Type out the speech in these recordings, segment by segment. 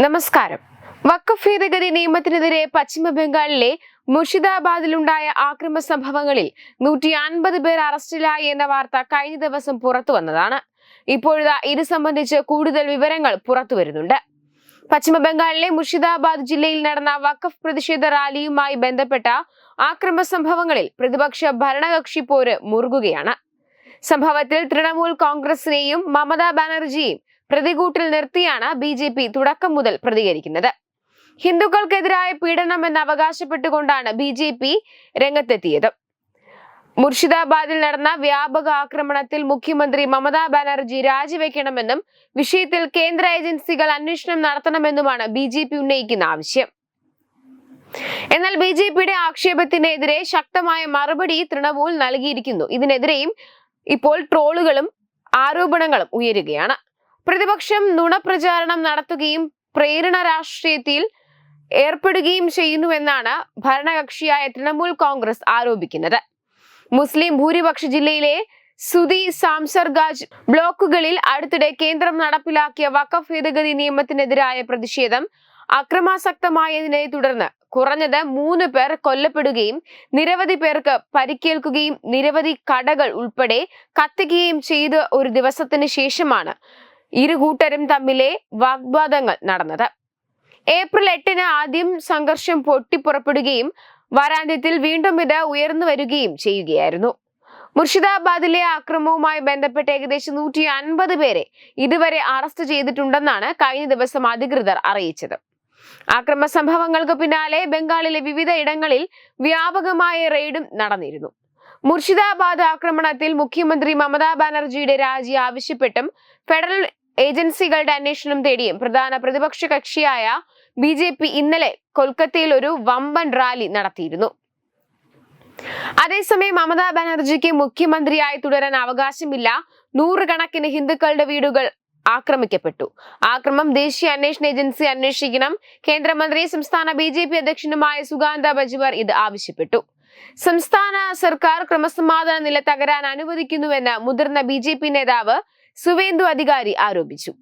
നമസ്കാരം. വഖഫ് ഭേദഗതി നിയമത്തിനെതിരെ പശ്ചിമ ബംഗാളിലെ മുർഷിദാബാദിലുണ്ടായ ആക്രമ സംഭവങ്ങളിൽ നൂറ്റി അൻപത് പേർ അറസ്റ്റിലായി എന്ന വാർത്ത കഴിഞ്ഞ ദിവസം പുറത്തു വന്നതാണ്. ഇപ്പോഴിതാ ഇത് സംബന്ധിച്ച് കൂടുതൽ വിവരങ്ങൾ പുറത്തു വരുന്നുണ്ട്. പശ്ചിമ ബംഗാളിലെ മുർഷിദാബാദ് ജില്ലയിൽ നടന്ന വഖഫ് പ്രതിഷേധ റാലിയുമായി ബന്ധപ്പെട്ട ആക്രമ സംഭവങ്ങളിൽ പ്രതിപക്ഷ ഭരണകക്ഷി പോര് മുറുകുകയാണ്. സംഭവത്തിൽ തൃണമൂൽ കോൺഗ്രസിനെയും മമതാ ബാനർജിയെയും പ്രതികൂട്ടിൽ നിർത്തിയാണ് ബി ജെ പി തുടക്കം മുതൽ പ്രതികരിക്കുന്നത്. ഹിന്ദുക്കൾക്കെതിരായ പീഡനം എന്ന് അവകാശപ്പെട്ടുകൊണ്ടാണ് ബി ജെ പി രംഗത്തെത്തിയത്. മുർഷിദാബാദിൽ നടന്ന വ്യാപക ആക്രമണത്തിൽ മുഖ്യമന്ത്രി മമതാ ബാനർജി രാജിവെക്കണമെന്നും വിഷയത്തിൽ കേന്ദ്ര ഏജൻസികൾ അന്വേഷണം നടത്തണമെന്നുമാണ് ബി ജെ പി ഉന്നയിക്കുന്ന ആവശ്യം. എന്നാൽ ബി ജെ പിയുടെ ആക്ഷേപത്തിനെതിരെ ശക്തമായ മറുപടി തൃണമൂൽ നൽകിയിരിക്കുന്നു. ഇതിനെതിരെയും ഇപ്പോൾ ട്രോളുകളും ആരോപണങ്ങളും ഉയരുകയാണ്. പ്രതിപക്ഷം നുണപ്രചാരണം നടത്തുകയും പ്രേരണ രാഷ്ട്രീയത്തിൽ ഏർപ്പെടുകയും ചെയ്യുന്നുവെന്നാണ് ഭരണകക്ഷിയായ തൃണമൂൽ കോൺഗ്രസ് ആരോപിക്കുന്നത്. മുസ്ലിം ഭൂരിപക്ഷ ജില്ലയിലെ സുതി സാംസർഗാജ് ബ്ലോക്കുകളിൽ അടുത്തിടെ കേന്ദ്രം നടപ്പിലാക്കിയ വഖഫ് ഭേദഗതി നിയമത്തിനെതിരായ പ്രതിഷേധം അക്രമാസക്തമായതിനെ തുടർന്ന് കുറഞ്ഞത് മൂന്ന് പേർ കൊല്ലപ്പെടുകയും നിരവധി പേർക്ക് പരിക്കേൽക്കുകയും നിരവധി കടകൾ ഉൾപ്പെടെ കത്തിക്കുകയും ചെയ്ത ഒരു ദിവസത്തിന് ശേഷമാണ് ഇരു കൂട്ടരും തമ്മിലെ വാഗ്വാദങ്ങൾ നടന്നത്. ഏപ്രിൽ എട്ടിന് ആദ്യം സംഘർഷം പൊട്ടിപ്പുറപ്പെടുകയും വാരാന്ത്യത്തിൽ വീണ്ടും ഇത് ഉയർന്നു വരികയും ചെയ്യുകയായിരുന്നു. മുർഷിദാബാദിലെ ആക്രമവുമായി ബന്ധപ്പെട്ട് ഏകദേശം നൂറ്റി അൻപത് പേരെ ഇതുവരെ അറസ്റ്റ് ചെയ്തിട്ടുണ്ടെന്നാണ് കഴിഞ്ഞ ദിവസം അധികൃതർ അറിയിച്ചത്. ആക്രമ സംഭവങ്ങൾക്ക് പിന്നാലെ ബംഗാളിലെ വിവിധ ഇടങ്ങളിൽ വ്യാപകമായ റെയ്ഡും നടന്നിരുന്നു. മുർഷിദാബാദ് ആക്രമണത്തിൽ മുഖ്യമന്ത്രി മമതാ ബാനർജിയുടെ രാജി ആവശ്യപ്പെട്ടും ഫെഡറൽ ഏജൻസികളുടെ അന്വേഷണം തേടിയും പ്രധാന പ്രതിപക്ഷ കക്ഷിയായ ബി ജെ പി ഇന്നലെ കൊൽക്കത്തയിൽ ഒരു വമ്പൻ റാലി നടത്തിയിരുന്നു. അതേസമയം മമതാ ബാനർജിക്ക് മുഖ്യമന്ത്രിയായി തുടരാൻ അവകാശമില്ല. നൂറുകണക്കിന് ഹിന്ദുക്കളുടെ വീടുകൾ ആക്രമിക്കപ്പെട്ടു. ആക്രമം ദേശീയ അന്വേഷണ ഏജൻസി അന്വേഷിക്കണം. കേന്ദ്രമന്ത്രി സംസ്ഥാന ബി ജെ പി അധ്യക്ഷനുമായ സുഗാന്ത ബജ്വർ ഇത് ആവശ്യപ്പെട്ടു. സംസ്ഥാന സർക്കാർ ക്രമസമാധാന നില തകരാൻ അനുവദിക്കുന്നുവെന്ന് മുതിർന്ന ബി ജെ പി നേതാവ് സുവേന്ദു അധികാരി ആരോപിച്ചു.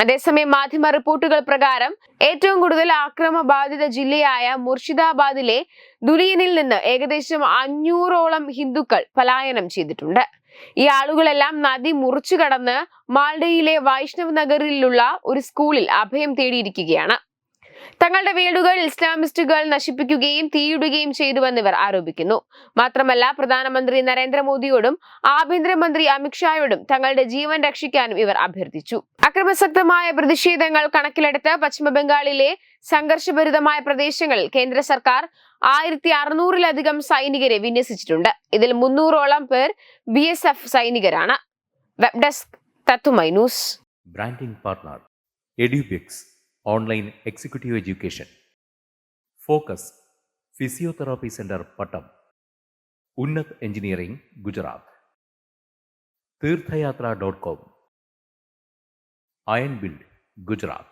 അതേസമയം മാധ്യമ റിപ്പോർട്ടുകൾ പ്രകാരം ഏറ്റവും കൂടുതൽ ആക്രമ ബാധിത ജില്ലയായ മുർഷിദാബാദിലെ ദുലിയനിൽ നിന്ന് ഏകദേശം അഞ്ഞൂറോളം ഹിന്ദുക്കൾ പലായനം ചെയ്തിട്ടുണ്ട്. ഈ ആളുകളെല്ലാം നദി മുറിച്ചു കടന്ന് മാൾഡയിലെ വൈഷ്ണവ് നഗറിലുള്ള ഒരു സ്കൂളിൽ അഭയം തേടിയിരിക്കുകയാണ്. തങ്ങളുടെ വീടുകൾ ഇസ്ലാമിസ്റ്റുകൾ നശിപ്പിക്കുകയും തീയിടുകയും ചെയ്തുവെന്ന് ഇവർ ആരോപിക്കുന്നു. മാത്രമല്ല പ്രധാനമന്ത്രി നരേന്ദ്രമോദിയോടും ആഭ്യന്തരമന്ത്രി അമിത്ഷായോടും തങ്ങളുടെ ജീവൻ രക്ഷിക്കാനും ഇവർ അഭ്യർത്ഥിച്ചു. അക്രമസക്തമായ പ്രതിഷേധങ്ങൾ കണക്കിലെടുത്ത് പശ്ചിമ ബംഗാളിലെ സംഘർഷഭരിതമായ പ്രദേശങ്ങളിൽ കേന്ദ്ര സർക്കാർ ആയിരത്തി അറുന്നൂറിലധികം സൈനികരെ വിന്യസിച്ചിട്ടുണ്ട്. ഇതിൽ മുന്നൂറോളം പേർ ബി എസ് എഫ് സൈനികരാണ്. വെബ് ഡെസ്ക് തത്തുമൈ branding partner Edubix online executive education focus physiotherapy centre Pattom Unnat engineering Gujarat Theerthayathra dot com iron build Gujarat